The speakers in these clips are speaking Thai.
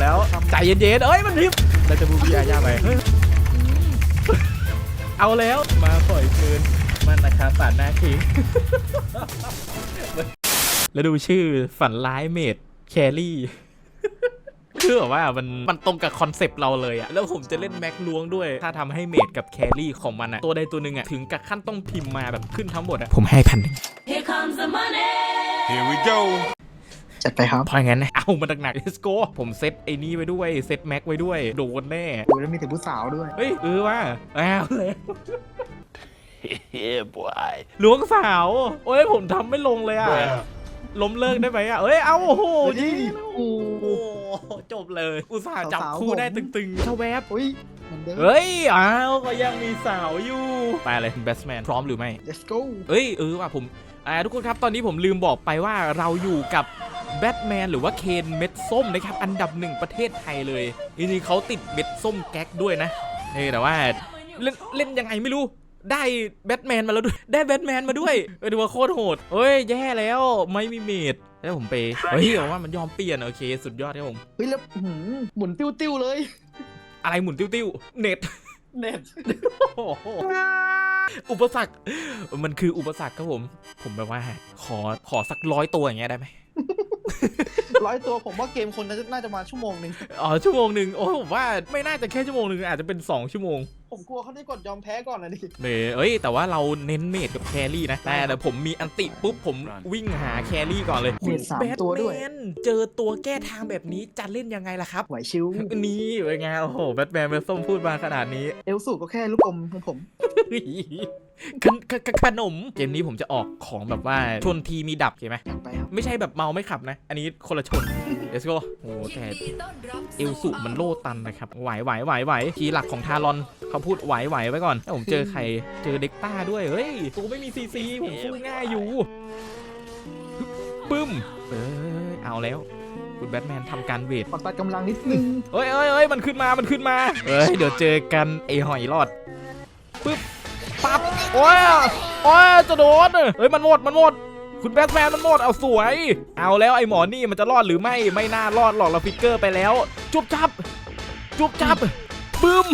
แล้ว ใจเย็นๆ เอ้ยมันพิมพ์เราจะบูบีอาญาไปเฮ้ยเอาแล้วมาปล่อยคืน มันนะครับปาดหน้าคิงแล้วดูชื่อฝันร้ายเมดแครี่คือแบบว่ามันมันตรงกับคอนเซปต์เราเลยอะแล้วผมจะเล่นแม็กล้วงด้วย ถ้าทำให้เมดกับแครี่ของมันอะตัวใดตัวหนึ่งอะถึงกับขั้นต้องพิมพ์มาแบบขึ้นทั้งหมดอะผมให้พันหนึ่ง Here comes the money. Here we go. จัดไปครับเพราะงั้นนะเอามาหนักๆ let's go ผมเซตไอ้นี่ไว้ด้วย เซตแม็กไว้ด้วย โดนแน่ ดูแล้วมีแต่ผู้สาวด้วย เฮ้ยเออว่าอ้าวเลย Yeah, boy. ล้วงสาว โอ้ยผมทำไม่ลงเลยอะ ล้มเลิกได้ไหมอะเอ้ย เอาโอ้โหเฮ้ยิยงโอ้โอ้โหจบเลย อุตส่าห์จับสาวๆคู่ได้ผมตึงๆเข้าแวบ อุ้ยเหมือนเดิม เฮ้ย อ้าว ก็ยังมีสาวอยู่ไปเลยแบทแมนพร้อมหรือไม่ let's go เอ้ย เออว่ะผมอ่าทุกคนครับ ตอนนี้ผมลืมบอกไปว่าเราอยู่กับ แบทแมนหรือว่าเคนเม็ดส้มนะครับ อันดับหนึ่งประเทศไทยเลยจริงๆเขาติดเม็ดส้มแก๊กด้วยนะเออแต่ว่าเล่นเล่นยังไงไม่รู้ได้แบทแมนมาแล้วด้วย ได้แบทแมนมาด้วยเออดูว่าโคตรโหดเฮ้ย แย่แล้วไม่มีเมดแล้วผมไป เฮ้ยบอกว่ามันยอมเปลี่ยน โอเค สุดยอดครับผม เฮ้ย แล้วหืมหมุนติ้วๆเลย อะไรหมุนติ้วๆ เน็ต เน็ตโอ้โหอุปสรรค มันคืออุปสรรคครับผม ผมแบบว่า ขอขอสักร้อยตัวอย่างเงี้ยได้ไหม ร้อยตัวผมว่าเกมคนน่าจะมาชั่วโมงหนึ่งอ๋อชั่วโมงหนึ่งโอ้ผมว่าไม่น่าจะแค่ชั่วโมงหนึ่งอาจจะเป็น 2 ชั่วโมง ผมกลัวเขาได้กดยอมแพ้ก่อนนะดิเน่เอ้ย แต่ว่าเราเน้นเมดกับแครี่นะ แต่แต่ผมมีอันติปุ๊บผมวิ่งหาแครี่ก่อนเลยเมดสามตัวด้วยแบทแมนเจอตัวแก้ทางแบบนี้จะเล่นยังไงล่ะครับไหวชิวนี่เป็นไงโอ้โหแบทแมนเบส้มพูดมาขนาดนี้ เอลสูก็แค่ลูกอมของผมขนขขขนมเกมนี้ผมจะออกของแบบว่าชนทีมีดับใช่ไหมจัดไปครับไม่ใช่แบบเมาไม่ขับนะ อันนี้คนละชน let's go โอ้แต่เอลสุมันโลตันนะครับไหวไหวไหวไหวทีหลักของทารอนเขาพูดไหวไหวไว้ก่อนถ้าผมเจอใครเจอเด็กต้าด้วยเฮ้ยตัวไม่มีซีซีผมสู้ง่ายอยู่ปึ้มเอ้ยเอาแล้วคุณแบทแมนทำการเวทขอตัดกำลังนิดนึงเอ้ยเอ้ยเอ้ยมันขึ้นมามันขึ้นมาเอ้ยเดี๋ยวเจอกันไอหอยรอดปึ๊บปั๊บโอ้ยโอ้ยจะโดนเฮ้ยมันหมดมันหมดคุณแบทแมนมันหมดเอาสวย เอาแล้วไอหมอนี่มันจะรอดหรือไม่ไม่น่ารอดหรอกเราฟิกเกอร์ไปแล้ว จุบจับ จุบจับปึ้ม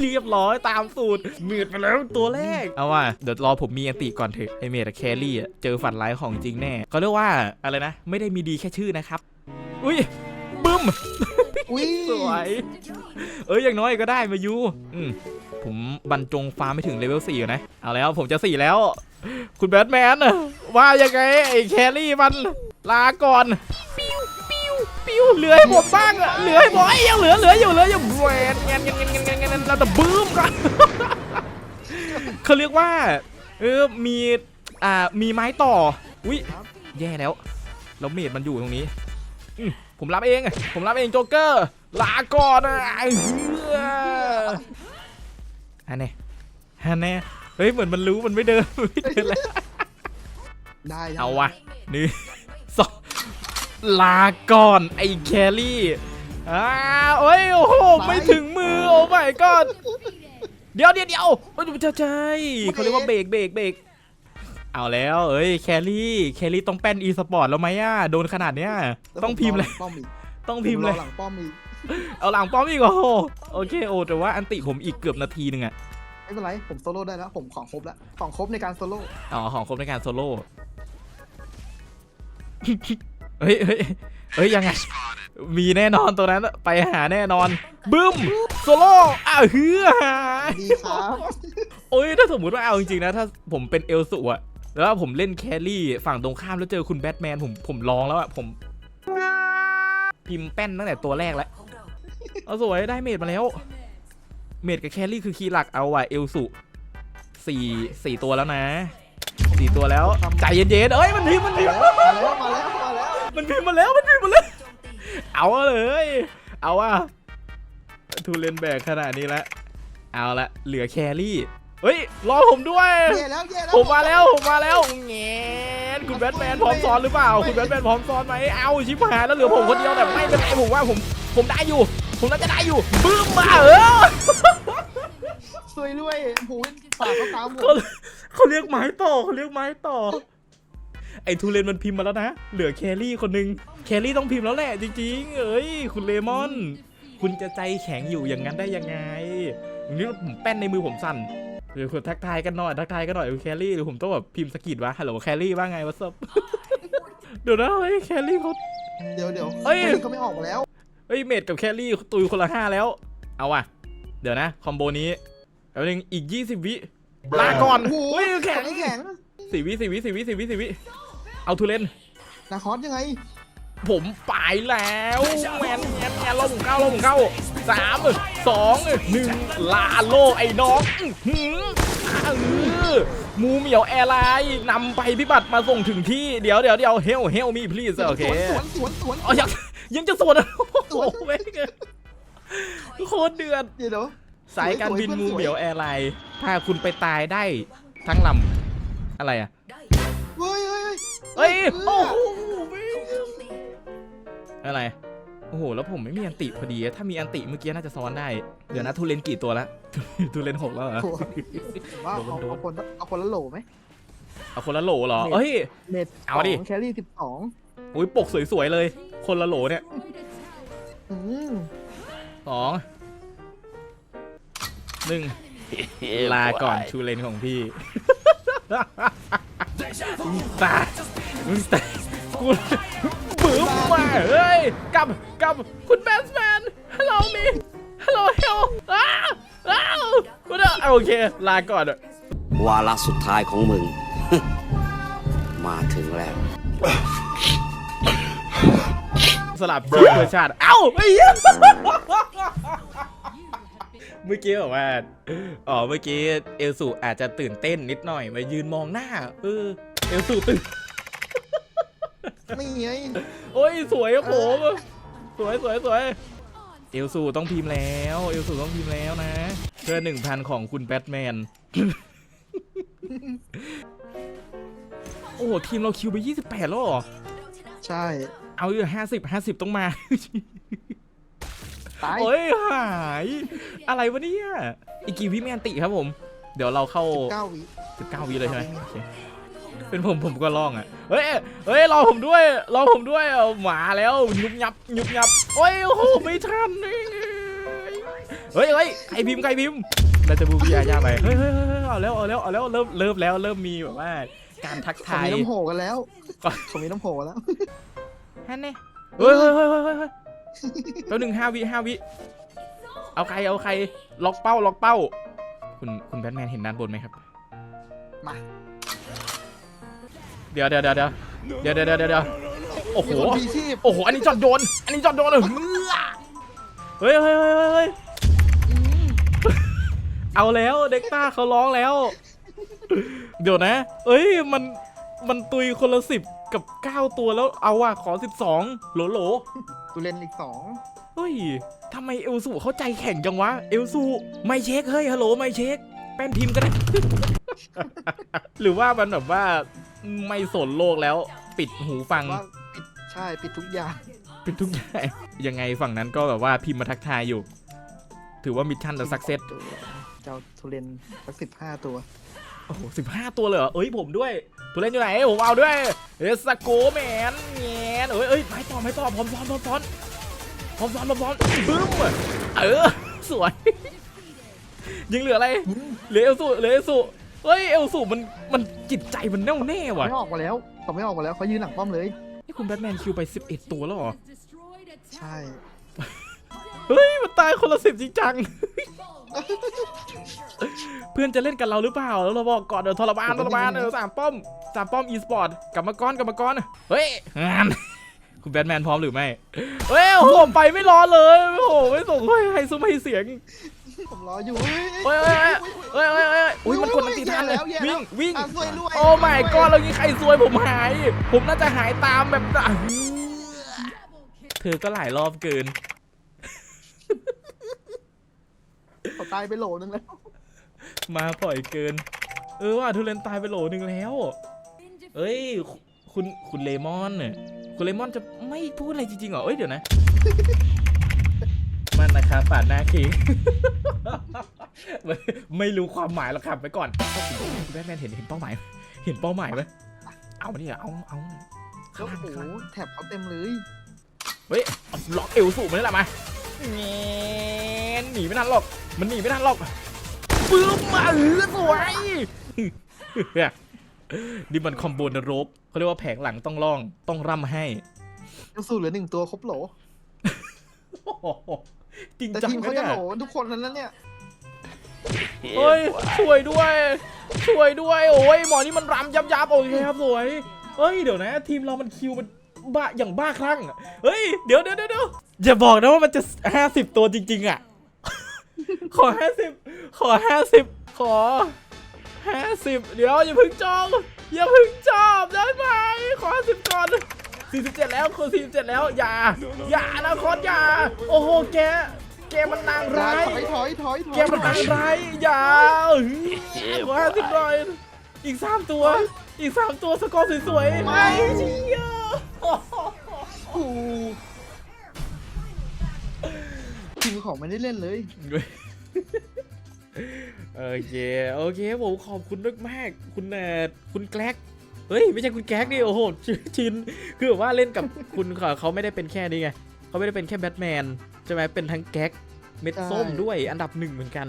เรียบร้อยตามสูตรเมีดไปแล้วตัวแรก เอาว่าเดี๋ยวรอผมมีอันติก่อนเถอะไอเมดกับแครี่อะเจอฝันร้ายของจริงแน่เขาเรียกว่าอะไรนะ ไม่ได้มีดีแค่ชื่อนะครับ อุ้ยบึ้มอุ้ยสวย เอ้ยอย่างน้อยก็ได้มายูอืมผมบรรจงฟ้าไม่ถึงเลเวล4นะ เอาแล้วผมจะ4แล้ว คุณแบทแมนว่ายังไงไอ้แครี่มันลาก่อน้วเหลือให้ผมบ้างอะเหลือให้ผมไอ้ยยังเหลือเหลืออยู่เหลืออยู่แหวนเงี้ยเงี้ยเงี้ยเงี้ยเงี้ยเงี้ยแล้วแต่บึ้มกันเขาเรียกว่าเออมีอ่ามีไม้ต่ออุ้ยแย่แล้วแล้วเมดมันอยู่ตรงนี้ผมรับเองผมรับเองโจ๊กเกอร์ลาก่อนอะอันนี้อันนี้เฮ้ยเหมือนมันรู้มันไม่เดินไม่เดินแล้วได้เอาวะนี่สอง ลาก่อนไอ้แครี่อ้าวเอ้ยโอ้โหไม่ถึงมือโอ้ my god เดี๋ยวเดี๋ยวเดี๋ยวเฮ้ยใช่ใช่เขาเรียกว่าเบรกเบรกเบรกเอาแล้วเอ้ยแครี่แครี่ต้องแป้นอีสปอร์ตแล้วไหมอะโดนขนาดเนี้ยต้องพิมพ์เลยป้อมอีกต้องพิมพ์เลยรอหลังป้อมอีกเอาหลังป้อมอีกโอ้โหโอเคโอ้แต่ว่าอันติผมอีกเกือบนาทีหนึ่งอะไม่เป็นไรผมโซโล่ได้แล้วผมของครบแล้วของครบในการโซโล่อ๋อของครบในการโซโล่ เฮ้ยเฮ้ยเฮ้ยยังไง มีแน่นอนตัวนั้นไปหาแน่นอน บึ้มโซโล่อ้าวเฮือดีครับโอ้ยถ้าสมมติว่าเอาจริงๆนะ ถ้าผมเป็นเอลสุอะแล้วผมเล่นแครี่ฝั่งตรงข้ามแล้วเจอคุณแบทแมนผมผมลองแล้วอะผม พิมพ์แป้นตั้งแต่ตัวแรกแล้วเอาสวยได้เมดมาแล้ว เมดกับแครี่คือคีย์หลักเอาอะเอลสุสี่สี่ตัวแล้วนะสี่ตัวแล้วใจเย็นๆเอ้ยมันพิมพ์มันพิมพ์มาแล้วมาแล้ว มาแล้วมันพิมพ์มาแล้วมันพิมพ์มาแล้ว เอาเลย เอาอะทูเลนแบกขนาดนี้แล้วเอาละเหลือแครี่เฮ้ยรอผมด้วยเย่แล้วเย่แล้วผมมาแล้วผมมาแล้วแงนคุณแบทแมนพร้อมซ้อนหรือเปล่า คุณแบทแมนพร้อมซ้อนไหมเอาชิบหายแล้วเหลือผมคนเดียวแต่ไม่เป็นไรผมว่าผมผมได้อยู่ ผมน่าจะได้อยู่บึ้มมาเออสวยรวยโอ้โหปากเขาตามผมเขาเขาเรียกไม้ต่อเขาเรียกไม้ต่อ ไอ้ทูเลนมันพิมพ์มาแล้วนะ เหลือแครี่คนหนึงแคแครี่ต้องพิมพ์แล้วแหละจริงๆ เอ้ย คุณเลมอน คุณจะใจแข็งอยู่อย่างนั้นได้ยังไงอย่างนี้ผมแป้นในมือผมสั่นเดี๋ยวคุณทักทายกันหน่อย ทักทายกันหน่อยคุณแครี่หรือผมต้องแบบพิมพ์สะกิดวะฮัลโหลแครี่ว่าไงวะซับเดี๋ยวนะเฮ้ยแครี่เขาเดี๋ยวเดี๋ยวเอ้ยเขาไม่ออกมาแล้ว เฮ้ยเมดกับแครี่ตุยคนละห้าแล้ว เอาว่ะเดี๋ยวนะคอมโบนี้แล้วนึงอีก 20 วิลาก่อนโอ้โหเฮ้ยแข็งแข็งสี่วิสี่วิสี่วิสี่วิสี่วิ เอาทูเลนนาคอสยังไง ผมไปแล้วแมนแมนแมนเราหมุนเข้าเราหมุนเข้าสามสองหนึ่งลาโลกไอ้น้องอื้อหือเออมูเหมียวแอร์ไลน์นำไปพิบัติมาส่งถึงที่เดี๋ยวเดี๋ยวเดี๋ยวเฮลเฮลมีพลีสโอเคสวนสวนสวนสอ๋อวนยังยังจะสวนอะโอ้โหสวนเว้ยโคตรเดือดเดี๋ยวเดี๋ยวสายการบินสวยๆมูสวยๆเหมียวแอร์ไลน์ถ้าคุณไปตายได้ทั้งลำอะไรอะ เฮ้ยเฮ้ยเฮ้ยเโอ้โหอะไร โอ้โห แล้วผมไม่มีอันติพอดีอะถ้ามีอันติเมื่อกี้น่าจะซ้อนได้ เดี๋ยวนะทูเลนกี่ตัวละทูเลนหกแล้วเหรอโอ้โหว่าเอาโดนเอาคนเอาคนละโหลไหมเอาคนละโหลเหรอเน็ตเอ้ย เน็ตเอาดิสงแครี่สิบสองอุ้ยปกสวยๆเลย คนละโหลเนี่ยอืมสองหนึ่ง Yeah, ลาก่อน boy. ชูเลนของพี่ มึงตายมึงตายกูบึ้มมาเฮ้ยกลับกลับคุณแบทแมนฮัลโหลมีฮัลโหลเฮลอ้าวอ้าวกูเด้อโอเค ลาก่อนอะวาระสุดท้ายของมึง มาถึงแล้ว สลับชีพเพื่อชาติ เอ้าไอ้เหี้ยเมื่อกี้บอกว่า อ๋อ เมื่อกี้เอลสูอาจจะตื่นเต้นนิดหน่อยมายืนมองหน้า เออ เอลสูตื่นไม่ไงโอ้ยสวยครับผมสวยสวยสวยเอลสูต้องพิมพ์แล้วเอลสูต้องพิมพ์แล้วนะเพื่อหนึ่งพันของคุณแบทแมนโอ้โหทีมเราคิวไป 28 แล้วเหรอ ใช่ เอาอยู่ห้าสิบห้าสิบต้องมา ตาย โอ้ยหาย อะไรวะเนี่ยอีกกี่วิแมนติครับผม เดี๋ยวเราเข้าเก้าวิ19วิเลยใช่ไหมโอเค เป็นผมผมก็ลองอะเฮ้ยเฮ้ยรอผมด้วยรอผมด้วยเอาหมาแล้วยุบยับยุบยับโอ้ยโอ้โหไม่ทันนี่เฮ้ยเฮ้ยใครพิมพ์ใครพิมพ์เราจะบูบีอาญาไปเฮ้ยเฮ้ยเฮ้ยเฮ้ยเอาแล้วเอาแล้วเอาแล้วเริ่มเริ่มแล้วเริ่มมีแบบว่าการทักเขาทายมีน้ำโหกันแล้วก็เขามีน้ำโหกันแล้วฮันเน่เฮ้ยเฮ้ยเฮ้ยเฮ้ยเฮ้ยเฮ้ยแล้วหนึ่งห้าวิห้าวิเอาใครเอาใครล็อกเป้าล็อกเป้า คุณคุณแบทแมนเห็นด้านบนไหมครับ มา เดี๋ยวเดี๋ยวเดี๋ยวเดี๋ยวเดี๋ยวเดี๋ยวเดี๋ยวเดี๋ยวโอ้โห มีคนพีชีพโอ้โห อันนี้จอดโดน อันนี้จอดโดนเลยเฮ้ยเฮ้ยเฮ้ยเฮ้ยเฮ้ยเอาแล้วเด็กต้าเขาร้องแล้ว เดี๋ยวนะ เอ้ย มัน มันตุยคนละสิบกับเก้าตัวแล้ว เอาอะขอสิบสองโหลโหลตุเลนอีกสองเฮ้ยทำไมเอลสูเขาใจแข็งจังวะ เอลสูไม่เช็ค เฮ้ย ฮัลโหล ไม่เช็ค แป้นพิมพ์ก็ได้ หรือว่ามันแบบว่า ไม่สนโลกแล้ว ปิดหูฟัง ว่าปิดใช่ปิดทุกอย่างปิดทุกอย่าง ยังไงฝั่งนั้นก็แบบว่าพิมพ์มาทักทายอยู่ ถือว่ามิชชั่นและสักเซสตัวเจ้าทุเรนสักสิบห้าตัว โอ้โหสิบห้าตัวเลยเหรอ เอ้ยผมด้วย ตัวเล่นอยู่ไหนผมเอาด้วย เอสโกแมนแงนเอ้ยเอ้ยไม้ต่อไม้ต่อพร้อมซ้อนพร้อมซ้อนพร้อมซ้อนพร้อมซ้อนบึ้มเออ สวย ยังเหลืออะไร เหลือเอลสูเหลือเอลสู เฮ้ยเอลสูมันมันจิตใจมันแน่วแน่ว่ะไม่ออกมาแล้วเขาไม่ออกมาแล้วเขายืนหลังป้อมเลย นี่คุณแบทแมนคิวไป 11 ตัวแล้วเหรอ ใช่ เฮ้ย มันตายคนละสิบจริงจัง เพื่อนจะเล่นกับเราหรือเปล่า แล้วเราบอกก่อนเดี๋ยวทรมานทรมานเออสามป้อมสามป้อมอีสปอร์ตกลับมาก้อนกลับมาก้อน เฮ้ยงานคุณแบทแมนพร้อมหรือไม่ เฮ้ยโอ้โหไปไม่รอเลย โอ้โหไม่ส่งให้ให้ซุ้มให้เสียง ผมรออยู่เฮ้ยเฮ้ยเฮ้ยเฮ้ยเฮ้ยอุ้ยมันกดอันติทันเลยแย่แล้ววิ่งวิ่งอะซวยรวยโอ้ไม่ก้อนแล้วยิงใครซวยผมหาย ผมน่าจะหายตามแบบอะเธอก็หลายรอบเกินเขาตายไปโหลนึงแล้ว มาปล่อยเกิน เออว่าทุเรนตายไปโหลหนึ่งแล้ว เอ้ย คุณคุณเลมอนเนี่ยคุณเลมอนจะไม่พูดอะไรจริงๆเหรอ เอ้ยเดี๋ยวนะมันนะ ครับปาดหน้าคิง ไม่ไม่รู้ความหมายหรอกครับไปก่อนคุณแบทแมนเห็นเห็นเป้าหมาย เห็นเป้าหมายไหมเอามาดิเอาเอาแล้วข้างโอ้ล่างโหข้างล่างแถบเขาเต็มเลย เฮ้ยเอาล็อกเอวสูบมันนี่แหละมาเงี้ยหนีไม่ทันหรอก มันหนีไม่ทันหรอกปื้มมาเออสวยนี่มันคอมโบนรกเขาเรียกว่าแผงหลังต้องล่องต้องร่ำให้ยังสู้เหลือหนึ่งตัวครบโหลโอ้โห จริงแต่จังทีมเขาเนี่จะยโหลทุกคนนั้นเนี่ยเฮ้ย Yeah, boy. ช่วยด้วย ช่วยด้วย โอ้ยหมอนี่มันรำยับยับโอเคครับสวยเฮ้ยเดี๋ยวนะ ทีมเรามันคิวมันบ้าอย่างบ้าคลั่งอะเฮ้ยเดี๋ยวเดี๋ยวเดี๋ยวเดี๋ยวอย่าบอกนะว่ามันจะห้าสิบตัวจริง ๆ อะ ขอห้าสิบขอห้าสิบขอห้าสิบเดี๋ยวอย่าเพึ่งจอง อย่าเพึ่งจอบได้ไหมขอห้าสิบก่อน สี่สิบเจ็ดแล้วคนสี่สิบเจ็ดแล้วอย่าอย่านะคอนอย่า โอ้โหแกแกมันนางร้ายถอยถอยถอยถอยแกมันนางร้ายอย่าขอห้าสิบหน่อยอีกสามตัว อีกสามตัวสกอร์สวยๆไม่เชี่ยโอ้โหทีมของไม่ได้เล่นเลยโอเค โอเค ผมขอบคุณมากๆคุณเอ่อคุณแกล็ก เฮ้ยไม่ใช่คุณแกล็กดิโอ้โหชิชินคือแบบว่าเล่นกับคุณเขาเขาไม่ได้เป็นแค่นี้ไงเขาไม่ได้เป็นแค่แบทแมนใช่ไหมเป็นทั้งแก๊กเม็ดส้มใช่ด้วยอันดับหนึ่งเหมือนกัน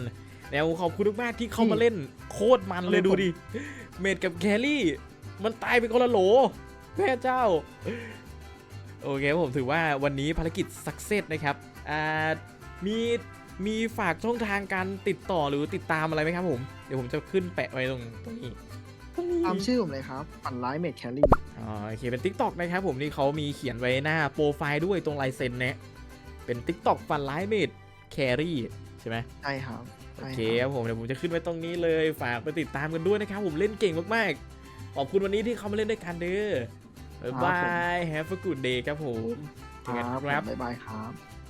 แล้วขอบคุณมากๆที่เข้ามาเล่นโคตรมันเลยดูดิ เมดกับแครี่ มันตายไปคนละโหลแม่เจ้า โอเคผมถือว่าวันนี้ภารกิจสักเซสนะครับอ่ามีมีฝากช่องทางการติดต่อหรือติดตามอะไรไหมครับผม เดี๋ยวผมจะขึ้นแปะไว้ตรงตรงนี้ ตรงนี้ตามชื่อผมเลยครับปั่นร้ายเมดแคลรี่อ๋อโอเคเป็น Tik t o อกนะครับผมนี่เขามีเขียนไว้หน้าโปรไฟล์ด้วยตรงลายเซ็นเนี่ยเป็น Tik t o อกฟันไลฟ์เมดแครี่ใช่ไหมใช่ครับโอใช่เคคครับรับผมเดี๋ยวผมจะขึ้นไว้ตรงนี้เลยฝากไปติดตามกันด้วยนะครับผมเล่นเก่งมากๆ ขอบคุณวันนี้ที่เขามาเล่นด้วยกันเด้อบ๊ายบาย Have a good day ครับผมคถึงกันรับครับบ๊ายบายครับ